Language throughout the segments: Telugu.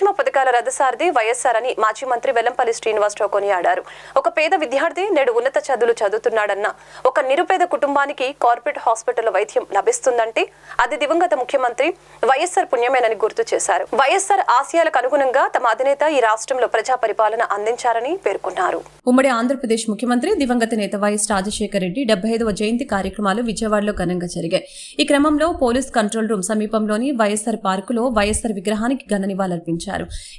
పథకాల రథసారథి వైఎస్ఆర్ అని మాజీ మంత్రి వెల్లంపల్లి శ్రీనివాసరావు కొనియాడారు. ఒక పేద విద్యార్థి నేడు ఉన్నత చదువులు చదువుతున్నాడన్న. ఒక నిరుపేద కుటుంబానికి కార్పొరేట్ హాస్పిటల్ వైద్యం లభిస్తుందంటే అది దివంగత ముఖ్యమంత్రి వైఎస్ఆర్ పుణ్యమేనని గుర్తు చేశారు. వైఎస్ఆర్ ఆశయాలకు అనుగుణంగా తమ అధినేత ఈ రాష్ట్రంలో ప్రజా పరిపాలన అందించారని పేర్కొన్నారు. ఉమ్మడి ఆంధ్రప్రదేశ్ ముఖ్యమంత్రి దివంగత నేత వైఎస్ రాజశేఖర రెడ్డి డెబ్బై ఐదవ జయంతి కార్యక్రమాలు విజయవాడలో ఘనంగా జరిగాయి. ఈ క్రమంలో పోలీస్ కంట్రోల్ రూమ్ సమీపంలోని వైఎస్ఆర్ పార్కులో వైఎస్ఆర్ విగ్రహానికి ఘన నివాళులర్పించారు.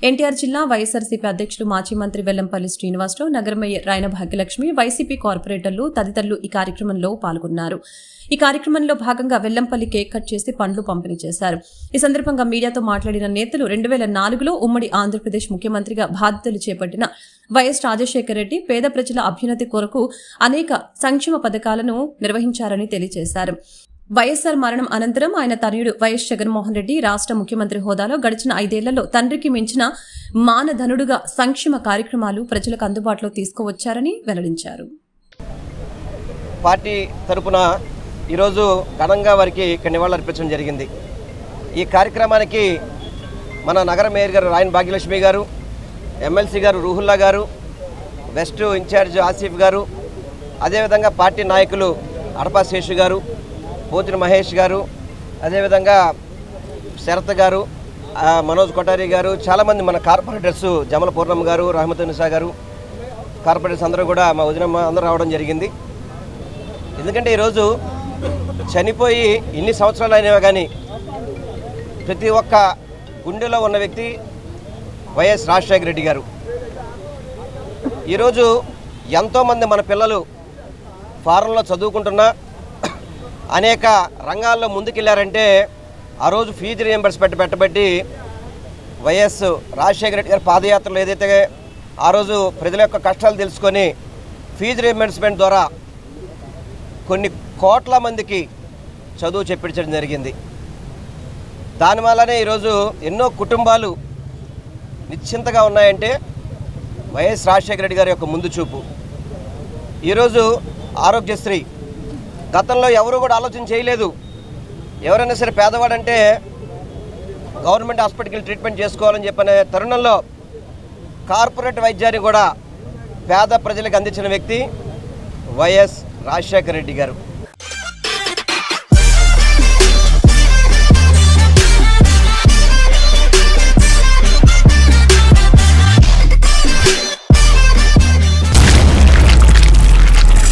ఎన్టీఆర్ జిల్లా వైఎస్ఆర్సీపీ అధ్యక్షులు మాజీ మంత్రి వెల్లంపల్లి శ్రీనివాసరావు నగర మేయర్ రాయన భాగ్యలక్ష్మి వైసీపీ కార్పొరేటర్లు తదితరులు ఈ కార్యక్రమంలో పాల్గొన్నారు. ఈ కార్యక్రమంలో భాగంగా వెల్లంపల్లి కేక్ కట్ చేసి పండ్లు పంపిణీ చేశారు. ఈ సందర్భంగా మీడియాతో మాట్లాడిన నేతలు రెండు వేల నాలుగులో ఉమ్మడి ఆంధ్రప్రదేశ్ ముఖ్యమంత్రిగా బాధ్యతలు చేపట్టిన వైఎస్ రాజశేఖర రెడ్డి పేద ప్రజల అభ్యున్నతి కొరకు అనేక సంక్షేమ పథకాలను నిర్వహించారని తెలియజేశారు. వైఎస్ఆర్ మరణం అనంతరం ఆయన తనయుడు వైఎస్ జగన్మోహన్ రెడ్డి రాష్ట్ర ముఖ్యమంత్రి హోదాలో గడిచిన ఐదేళ్ళలో తండ్రికి మించిన మానధనుడుగా సంక్షేమ కార్యక్రమాలు ప్రజలకు అందుబాటులో తీసుకువచ్చారని వెల్లడించారు. పార్టీ తరపున ఈరోజు ఘనంగా వారికి ఇక్కడ నివాళులర్పించడం జరిగింది. ఈ కార్యక్రమానికి మన నగర మేయర్ గారు రాయన్ భాగ్యలక్ష్మి గారు ఎమ్మెల్సీ గారు రూహుల్లా గారు వెస్ట్ ఇన్ఛార్జ్ ఆసిఫ్ గారు అదేవిధంగా పార్టీ నాయకులు అడపా శేషు గారు పోతిన మహేష్ గారు అదేవిధంగా శరత్ గారు మనోజ్ కొటారి గారు చాలామంది మన కార్పొరేటర్స్ జమల పూర్ణమ్మ గారు రహమతునిసా గారు కార్పొరేటర్స్ అందరూ కూడా మా వదినమ్మ అందరూ రావడం జరిగింది. ఎందుకంటే ఈరోజు చనిపోయి ఇన్ని సంవత్సరాలు అయినా కానీ ప్రతి ఒక్క గుండెలో ఉన్న వ్యక్తి వైఎస్ రాజశేఖర రెడ్డి గారు. ఈరోజు ఎంతోమంది మన పిల్లలు ఫారంలో చదువుకుంటున్నా అనేక రంగాల్లో ముందుకెళ్ళారంటే ఆ రోజు ఫీజు రియంబర్స్మెంట్ పెట్టబట్టి వైఎస్ రాజశేఖర రెడ్డి గారి పాదయాత్రలు ఏదైతే ఆ రోజు ప్రజల యొక్క కష్టాలు తెలుసుకొని ఫీజు రియంబర్స్మెంట్ ద్వారా కొన్ని కోట్ల మందికి చదువు చెప్పించడం జరిగింది. దానివల్లనే ఈరోజు ఎన్నో కుటుంబాలు నిశ్చింతగా ఉన్నాయంటే వైఎస్ రాజశేఖర రెడ్డి గారి యొక్క ముందు చూపు. ఈరోజు ఆరోగ్యశ్రీ గతంలో ఎవరు కూడా ఆలోచన చేయలేదు. ఎవరైనా సరే పేదవాడంటే గవర్నమెంట్ హాస్పిటల్కి ట్రీట్మెంట్ చేసుకోవాలని చెప్పనే తరుణంలో కార్పొరేట్ వైద్యాన్ని కూడా పేద ప్రజలకు అందించిన వ్యక్తి వైఎస్ రాజశేఖర రెడ్డి గారు.